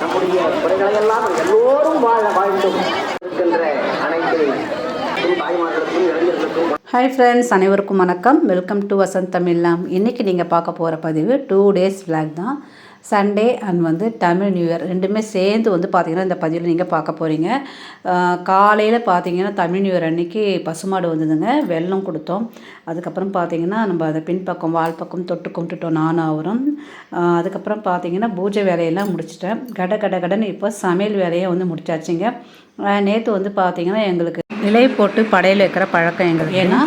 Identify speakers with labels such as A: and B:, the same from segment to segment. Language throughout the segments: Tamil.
A: நம்முடைய குறைகளையெல்லாம் எல்லோரும் வாழ வாழ்ந்தும் இருக்கின்ற அனைத்து தாய்மார்களுக்கும் இளைஞர்களுக்கும்
B: ஹாய் ஃப்ரெண்ட்ஸ் அனைவருக்கும் வணக்கம். வெல்கம் டு வசந்த் தமிழ்லாம் இன்றைக்கி நீங்கள் பார்க்க போகிற பதிவு டூ டேஸ் விளாக் தான். சண்டே அண்ட் வந்து தமிழ் நியூ இயர் ரெண்டுமே சேர்ந்து வந்து பார்த்திங்கன்னா இந்த பதிவில் நீங்கள் பார்க்க போகிறீங்க காலையில் பார்த்தீங்கன்னா தமிழ் நியூ இயர் அன்னைக்கு பசுமாடு வந்ததுங்க. வெல்லம் கொடுத்தோம். அதுக்கப்புறம் பார்த்தீங்கன்னா நம்ம அதை பின்பக்கம் வால் பக்கம் தொட்டு கும்பிட்டுட்டோம் நானும் அதுக்கப்புறம் பார்த்தீங்கன்னா பூஜை வேலையெல்லாம் முடிச்சிட்டேன். கட கட கடன்னு இப்போ சமையல் வேலையை வந்து முடிச்சாச்சுங்க. நேற்று வந்து பார்த்தீங்கன்னா எங்களுக்கு நிலை போட்டு படையில் வைக்கிற பழக்கம் எங்களுக்கு. ஏன்னா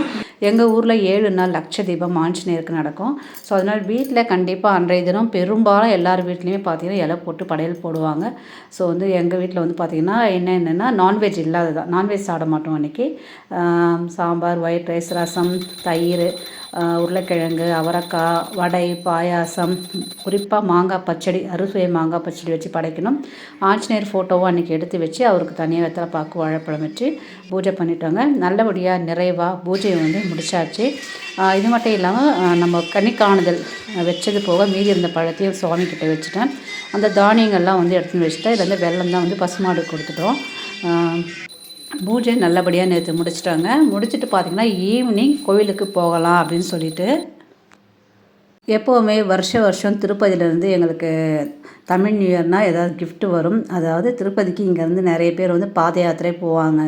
B: எங்கள் ஊரில் ஏழு நாள் லட்ச தீபம் ஆஞ்சநேயருக்கு நடக்கும். ஸோ அதனால் வீட்டில் கண்டிப்பாக அன்றைய தினம் பெரும்பாலும் எல்லார் வீட்லேயுமே பார்த்திங்கன்னா இலை போட்டு படையல் போடுவாங்க. ஸோ வந்து எங்கள் வீட்டில் வந்து பார்த்திங்கன்னா என்ன என்னென்னா நான்வெஜ் இல்லாததான் நான்வெஜ் சாப்பிட மாட்டோம் அன்றைக்கி சாம்பார் ஒயிட் ரைஸ் ரசம் தயிர் உருளைக்கிழங்கு அவரைக்காய் வடை பாயாசம் குறிப்பாக மாங்காய் பச்சடி அறுசுவை மாங்காய் பச்சடி வச்சு படைக்கணும். ஆஞ்சநேயர் ஃபோட்டோவும் அன்றைக்கி எடுத்து வச்சு அவருக்கு தனியாக வெத்தலை பாக்கு வாழைப்பழம் வச்சு பூஜை பண்ணிட்டோங்க. நல்லபடியாக நிறைவாக பூஜையை வந்து முடிச்சாச்சு. இது மட்டும் இல்லாமல் நம்ம கன்னிக்காணுதல் வச்சது போக மீதி இருந்த பழத்தையும் சுவாமி வச்சுட்டேன். அந்த தானியங்கள்லாம் வந்து எடுத்துன்னு வச்சுட்டேன். இதில் வந்து வெள்ளம் தான் வந்து பசுமாடு கொடுத்துட்டோம். பூஜை நல்லபடியாக நேற்று முடிச்சிட்டாங்க. முடிச்சுட்டு பார்த்திங்கன்னா ஈவினிங் கோவிலுக்கு போகலாம் அப்படின்னு சொல்லிட்டு எப்போவுமே வருஷ வருஷம் திருப்பதியிலேருந்து எங்களுக்கு தமிழ் நியூ இயர்னால் ஏதாவது கிஃப்ட்டு வரும். அதாவது திருப்பதிக்கு இங்கேருந்து நிறைய பேர் வந்து பாத யாத்திரை போவாங்க.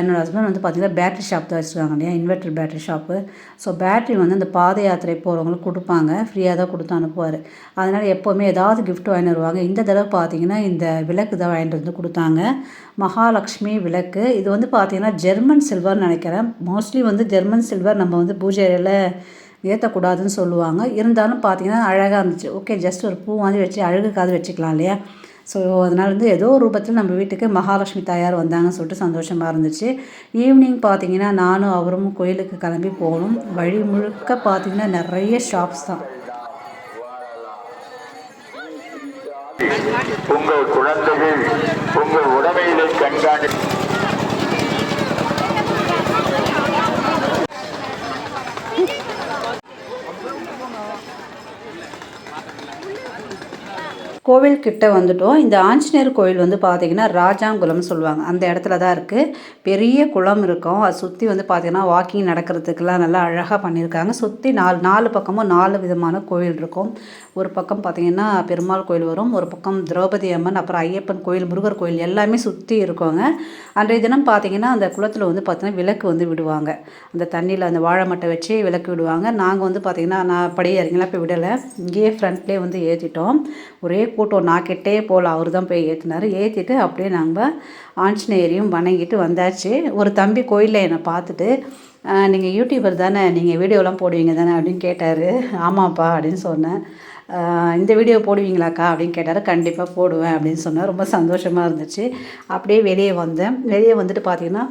B: என்னோடய ஹஸ்பண்ட் வந்து பார்த்திங்கன்னா பேட்ரி ஷாப் தான் வச்சுருக்காங்க இல்லையா? Inverter battery shop so battery வந்து அந்த பாத யாத்திரை போகிறவங்களுக்கு கொடுப்பாங்க. ஃப்ரீயாக தான் கொடுத்து அனுப்புவார். அதனால் எப்போவுமே ஏதாவது கிஃப்ட் வாங்கிட்டு வருவாங்க. இந்த தடவை பார்த்தீங்கன்னா இந்த விளக்கு தான் வாங்கிட்டு வந்து கொடுத்தாங்க. மகாலட்சுமி விளக்கு. இது வந்து பார்த்திங்கன்னா ஜெர்மன் சில்வர்னு நினைக்கிறேன். மோஸ்ட்லி வந்து ஜெர்மன் சில்வர் நம்ம வந்து பூஜை அறையில் ஏற்றக்கூடாதுன்னு சொல்லுவாங்க. இருந்தாலும் பார்த்தீங்கன்னா அழகாக இருந்துச்சு. ஓகே ஜஸ்ட் ஒரு பூ மாதிரி வச்சு அழகுக்காவது வச்சுக்கலாம் இல்லையா? ஸோ அதனால் வந்து ஏதோ ஒரு ரூபத்தில் நம்ம வீட்டுக்கு மகாலட்சுமி தாயார் வந்தாங்கன்னு சொல்லிட்டு சந்தோஷமாக இருந்துச்சு. ஈவினிங் பார்த்தீங்கன்னா நானும் அவரும் கோயிலுக்கு கிளம்பி போகணும். வழி முழுக்க பார்த்தீங்கன்னா நிறைய ஷாப்ஸ் தான்.
C: உங்கள் குழந்தைகள் உங்கள் உடமையிலே கண்காணி
B: கோவில் கிட்ட வந்துட்டோம். இந்த ஆஞ்சநேயர் கோவில் வந்து பார்த்தீங்கன்னா ராஜாங்குளம்னு சொல்லுவாங்க. அந்த இடத்துல தான் இருக்குது பெரிய குளம் இருக்கும். அதை சுற்றி வந்து பார்த்தீங்கன்னா வாக்கிங் நடக்கிறதுக்கெல்லாம் நல்லா அழகாக பண்ணியிருக்காங்க. சுற்றி நாலு நாலு பக்கமும் நாலு விதமான கோவில் இருக்கும். ஒரு பக்கம் பார்த்தீங்கன்னா பெருமாள் கோயில் வரும். ஒரு பக்கம் திரௌபதி அம்மன் அப்புறம் ஐயப்பன் கோயில் முருகர் கோயில் எல்லாமே சுற்றி இருக்குங்க. அன்றைய தினம் பார்த்தீங்கன்னா அந்த குளத்தில் வந்து பார்த்தீங்கன்னா விளக்கு வந்து விடுவாங்க. அந்த தண்ணியில் அந்த வாழை மட்டை வச்சு விளக்கு விடுவாங்க. நாங்கள் வந்து பார்த்தீங்கன்னா நான் படி இறங்கிலாம் போய் விடலை. இங்கேயே ஃப்ரண்ட்லேயே வந்து ஏற்றிட்டோம் ஒரே கூட்டம் நான் கிட்டே அவர் தான் போய் ஏற்றினார் ஏற்றிட்டு அப்படியே நாங்கள் ஆஞ்சநேயரையும் வணங்கிட்டு வந்தாச்சு. ஒரு தம்பி கோயிலில் என்னை பார்த்துட்டு நீங்கள் யூடியூபர் தானே நீங்கள் வீடியோலாம் போடுவீங்க தானே? அப்படின்னு கேட்டார். ஆமாப்பா அப்படின்னு சொன்னேன். இந்த வீடியோ போடுவீங்களாக்கா அப்படின்னு கேட்டார். கண்டிப்பாக போடுவேன் அப்படின்னு சொன்னார். ரொம்ப சந்தோஷமாக இருந்துச்சு. அப்படியே வெளியே வந்தேன். வெளியே வந்துட்டு பார்த்தீங்கன்னா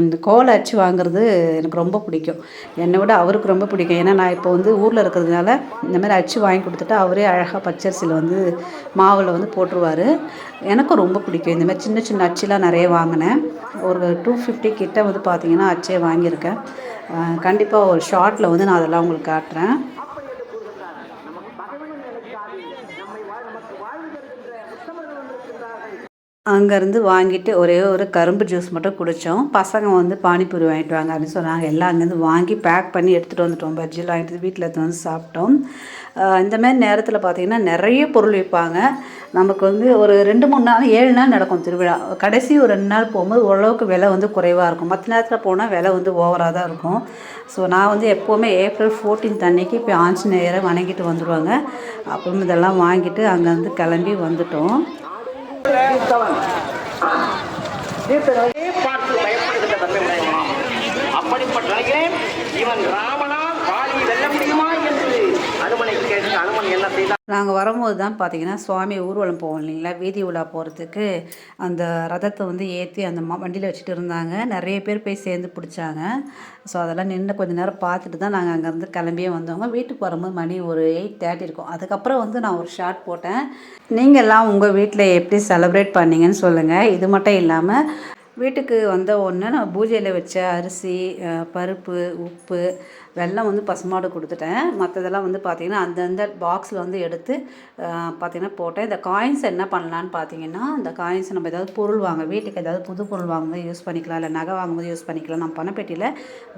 B: இந்த கோலை அச்சு வாங்குறது எனக்கு ரொம்ப பிடிக்கும். என்னை விட அவருக்கு ரொம்ப பிடிக்கும். ஏன்னா நான் இப்போ வந்து ஊரில் இருக்கிறதுனால இந்த மாதிரி அச்சு வாங்கி கொடுத்துட்டு அவரே அழகாக பச்சரிசியில் வந்து மாவில் வந்து போட்டுருவார். எனக்கும் ரொம்ப பிடிக்கும். இந்த மாதிரி சின்ன சின்ன அச்சுலாம் நிறைய வாங்கினேன். ஒரு டூ ஃபிஃப்டி கிட்ட வந்து பார்த்தீங்கன்னா அச்சே வாங்கியிருக்கேன். கண்டிப்பாக ஒரு ஷார்ட்டில் வந்து நான் அதெல்லாம் உங்களுக்கு காட்டுறேன். நமக்கு வாழ்வு தருகின்ற உத்தமர்கள் வந்திருக்கின்றார்கள் அங்கேருந்து வாங்கிட்டு ஒரே ஒரு கரும்பு ஜூஸ் மட்டும் குடித்தோம் பசங்க வந்து பானிபூரி வாங்கிட்டு வாங்க அப்படின்னு சொன்னாங்க. எல்லாம் அங்கேருந்து வாங்கி பேக் பண்ணி எடுத்துகிட்டு வந்துட்டோம். பஜ்ஜியில் வாங்கிட்டு வீட்டில் எடுத்துகிட்டு வந்து சாப்பிட்டோம். இந்தமாரி இந்த நேரத்தில் பார்த்திங்கன்னா நிறைய பொருள் விற்பாங்க. நமக்கு வந்து ஒரு ரெண்டு மூணு நாள் ஏழு நாள் நடக்கும் திருவிழா. கடைசி ஒரு ரெண்டு நாள் போகும்போது ஓரளவுக்கு விலை வந்து குறைவாக இருக்கும். மற்ற நேரத்தில் போனால் விலை வந்து ஓவராக தான் இருக்கும். ஸோ நான் வந்து எப்போவுமே ஏப்ரல் ஃபோர்டீன்த் அன்னைக்கு இப்போ ஆஞ்சநேயரை வணங்கிட்டு வந்துடுவாங்க அப்புறம் இதெல்லாம் வாங்கிட்டு அங்கேருந்து கிளம்பி வந்துட்டோம்.
A: பார்த்து பயப்படுகின்ற தன்மை அப்படிப்பட்ட இவன் ராமனால் வாலி வெள்ளம் அனுமனை கேட்டு அனுமன் என்ன
B: நாங்கள் வரும்போது தான் பார்த்தீங்கன்னா சுவாமி ஊர்வலம் போவோம் இல்லைங்களா? வீதி உலா போகிறதுக்கு அந்த ரதத்தை வந்து ஏற்றி அந்த ம வண்டியில் வச்சுட்டு இருந்தாங்க. நிறைய பேர் போய் சேர்ந்து பிடிச்சாங்க. ஸோ அதெல்லாம் நின்று கொஞ்சம் நேரம் பார்த்துட்டு தான் நாங்கள் அங்கேருந்து கிளம்பியே வந்தவங்க வீட்டுக்கு வரும்போது மணி ஒரு எயிட் தேர்ட்டி இருக்கும். அதுக்கப்புறம் வந்து நான் ஒரு ஷார்ட் போட்டேன். நீங்கள்லாம் உங்கள் வீட்டில் எப்படி செலிப்ரேட் பண்ணீங்கன்னு சொல்லுங்கள் இது மட்டும் இல்லாமல் வீட்டுக்கு வந்த உடனே நான் பூஜையில் வச்ச அரிசி பருப்பு உப்பு வெல்லம் வந்து பசுமாடு கொடுத்துட்டேன். மற்றதெல்லாம் வந்து பார்த்திங்கன்னா அந்தந்த பாக்ஸில் வந்து எடுத்து பார்த்திங்கன்னா போட்டேன். இந்த காயின்ஸ் என்ன பண்ணலான்னு பார்த்தீங்கன்னா இந்த காயின்ஸ் நம்ம ஏதாவது பொருள் வாங்க வீட்டுக்கு ஏதாவது புது பொருள் வாங்கும்போது யூஸ் பண்ணிக்கலாம். இல்லை நகை வாங்கும்போது யூஸ் பண்ணிக்கலாம். நம்ம பணப்பெட்டியில்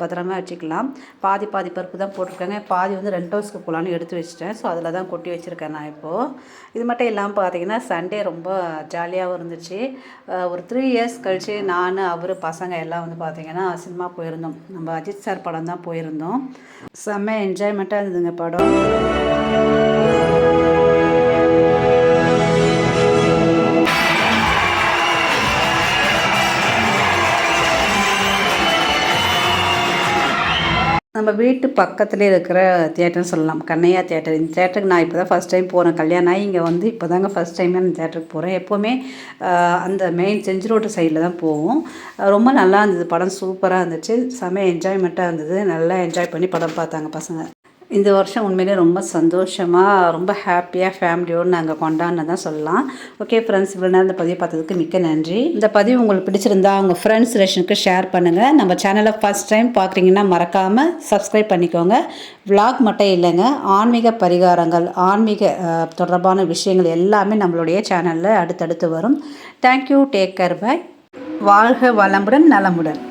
B: பத்திரமா வச்சுக்கலாம். பாதி பாதி பருப்பு தான் போட்டிருக்காங்க. பாதி வந்து ரெண்ட் ஹவுஸ்க்கு போகலான்னு எடுத்து வச்சிட்டேன். ஸோ அதில் தான் கொட்டி வச்சுருக்கேன் நான் இப்போது இது மட்டும் இல்லாமல் பார்த்தீங்கன்னா சண்டே ரொம்ப ஜாலியாகவும் இருந்துச்சு. ஒரு த்ரீ இயர்ஸ் கழித்து நான் அவர் பசங்க எல்லாம் வந்து பார்த்திங்கன்னா சினிமா போயிருந்தோம். நம்ம அஜித் சார் படம் தான் போயிருந்தோம். செம்ம என்ஜாய்மெண்ட்டாக இருந்ததுங்க படம். நம்ம வீட்டு பக்கத்துலேயே இருக்கிற தியேட்டர்னு சொல்லலாம். கண்ணையா தேட்டர் இந்த தேட்டருக்கு நான் இப்போ தான் ஃபஸ்ட் டைம் போகிறேன் கல்யாணம் ஆகி இங்கே வந்து இப்போ தாங்க ஃபஸ்ட் டைமே அந்த தேட்டருக்கு போகிறேன் எப்போவுமே அந்த மெயின் செஞ்சு ரோட்டு சைடில் தான் போவோம். ரொம்ப நல்லா இருந்தது. படம் சூப்பராக இருந்துச்சு. செம என்ஜாய்மெண்ட்டாக இருந்தது. நல்லா என்ஜாய் பண்ணி படம் பார்த்தாங்க பசங்க. இந்த வருஷம் உண்மையிலே ரொம்ப சந்தோஷமாக ரொம்ப ஹாப்பியாக ஃபேமிலியோடு நாங்கள் கொண்டாடினதான் சொல்லலாம். ஓகே ஃப்ரெண்ட்ஸ் இவ்வளோ நேரம் இந்த பதிவு பார்த்ததுக்கு மிக்க நன்றி. இந்த பதிவு உங்களுக்கு பிடிச்சிருந்தா உங்கள் ஃப்ரெண்ட்ஸ் ரிலேஷனுக்கு ஷேர் பண்ணுங்கள் நம்ம சேனலை ஃபஸ்ட் டைம் பார்க்குறீங்கன்னா மறக்காமல் சப்ஸ்கிரைப் பண்ணிக்கோங்க. விளாக் மட்டும் இல்லைங்க ஆன்மீக பரிகாரங்கள் ஆன்மீக தொடர்பான விஷயங்கள் எல்லாமே நம்மளுடைய சேனலில் அடுத்தடுத்து வரும். தேங்க்யூ டேக் கேர் பை வாழ்க வளமுடன் நலமுடன்.